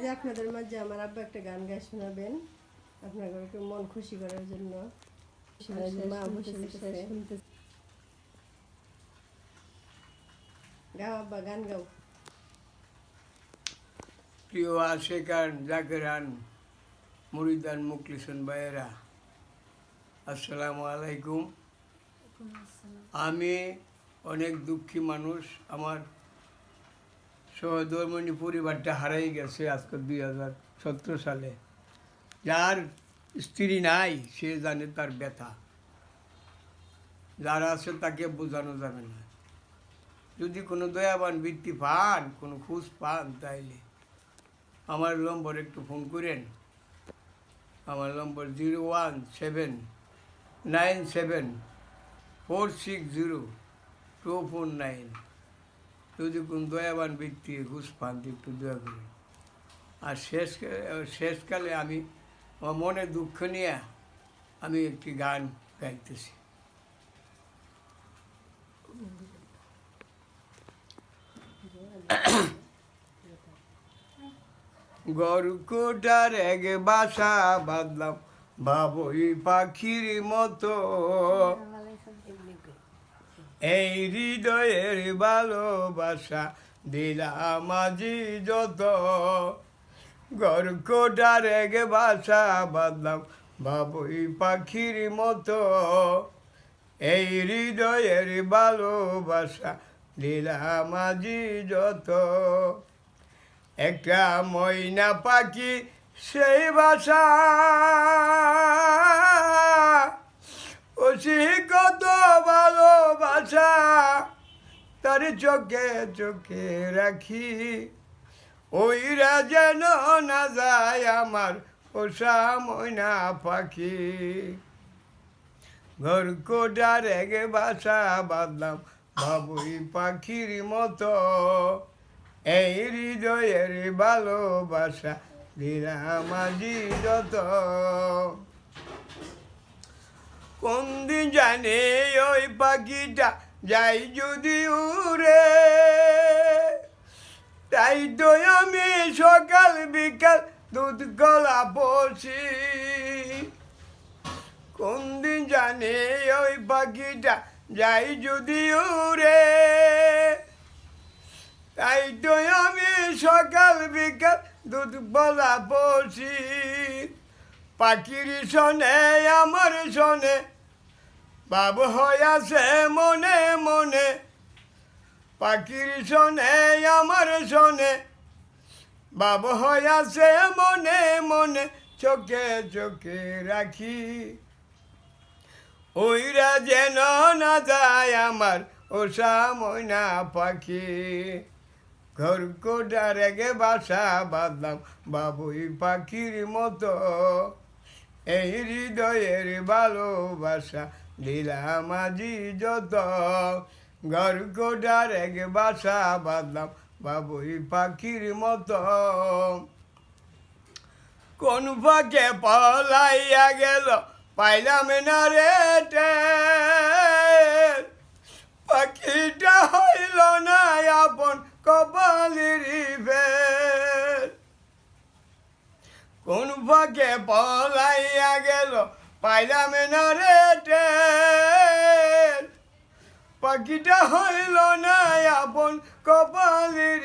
যে আপনাদের মাঝে আমার আব্বা একটা গান গায়ে শোনাবেন। আপনাদেরকে মন খুশি করার জন্য। মা বসে বসে গাও আব্বা গান গাও। প্রিয় আশেকান জাকেরান মুরিদান মুকলিসন ভাইয়েরা আসসালামু আলাইকুম। আমি অনেক দুঃখী মানুষ আমার সহধর্মণী পরিবারটা হারাই গেছে আজকে দুই হাজার সতেরো সালে। যার স্ত্রী নাই, সে জানে তার ব্যথা। যারা আছে তাকে বোঝানো যাবে না। যদি কোনো দয়াবান বৃত্তি পান, কোনো খুশ পান তাইলে আমার নম্বর একটু ফোন করেন। আমার number zero one seven nine seven four six zero two four nine. যদি কোন দয়াবান ব্যক্তি, ঘুষ পান, একটু দয়া করে। আর শেষ, শেষকালে আমি মনে দুঃখ নিয়ে আমি একটি গান গাইতেছি। গরকুটার এক বাসা বাঁধলাম, বাবুই পাখির মতো। এই হৃদয়ের ভালোবাসা দিলাম আজি যত। গরকুটার এক বাসা বাঁধলাম বাবুই পাখির মতো। এই হৃদয়ের ভালোবাসা দিলাম আজি যত। একটা ময়না পাখি সেই বাসা। ও কত তার চোখে চোখে রাখি। ওইরা যেন না যায় আমার পোষা ময়না পাখি। ঘর কোটার এক বাসা বাঁধলাম বাবুই পাখির মতো। এই হৃদয়ের ভালোবাসা দিলাম আজি যত। কোন দিন জানে ওই পাখিটা যাই যদি উড়ে, তাই তো আমি সকাল বিকাল দুধ গলা বসি কোন দিন জানে ওই পাখিটা যাই যদি উড়ে, তাই তো আমি সকাল বিকাল দুধ বলা বসি পাখির শোনে, আমার শোনে বাবু হইয়াছে মনে মনে পাখির শোনে, আমার শোনে। বাবু হইয়াছে মনে মনে, চোখে চোখে রাখি। ওইরা যেন না যায় আমার ওষা ময়না পাখি। ঘর কোটার রেগে বাসা বাঁধলাম বাবুই পাখির মতো। এই হৃদয়ের ভালোবাসা দিলাম আজি যত। ঘর কোটার রেগে বাসা বাঁধলাম, বাবুই পাখির মতো কোন ফাঁকে পলাইয়া গেল, পাইলাম না রে। পাখিটা হইল না আপন কপালের কোন ফাঁকে পলাইয়া গেল, পাইলাম না রে। পাখিটা হইল না আপন কপালের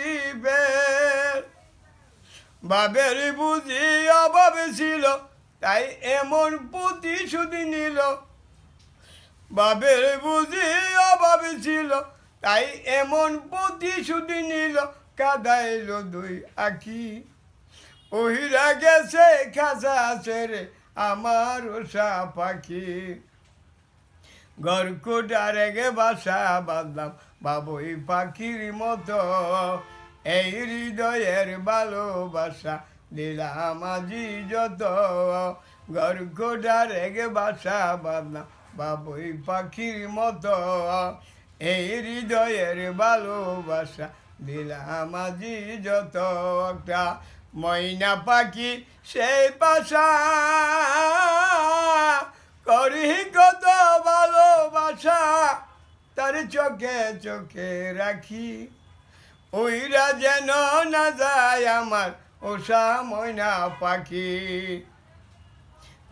বাবের বুঝি অভাব ছিল, তাই এমন প্রতিশোধ নিল। বাবের বুঝি অভাব ছিল, তাই এমন প্রতিশোধ নিল, কাদাইল দুই আখি। ওহিরা গেছে খাসা ছেড়ে আমার ওষা পাখি। গরকুটার গে বাসা বাঁধলাম। বাবুই পাখির মতো এই হৃদয়ের ভালোবাসা দিলাম আজি যত। গরকুটার গে বাসা বাঁধলাম। বাবুই পাখির মতো এই হৃদয়ের ভালোবাসা দিলাম আজি যত। একটা ময়না পাখি সেই পাশা করি কত ভালোবাসা তার চোখে চোখে রাখি। ওইরা যেন না যায় আমার ওষা ময়না পাখি।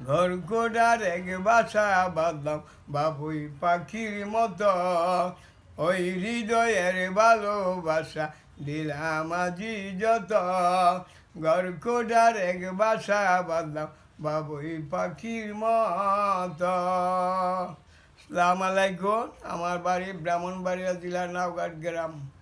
ঘর কোডার এক বাসা বাঁধলাম বাবুই পাখির মতো। ওই হৃদয়ের ভালোবাসা দিলাম আজি যত। ঘর কোডার এক বাসা বাঁধলাম বাবুই পাখির মতো। সালাম আমার বাড়ি ব্রাহ্মণবাড়িয়া জেলার নাওগাঁট গ্রাম।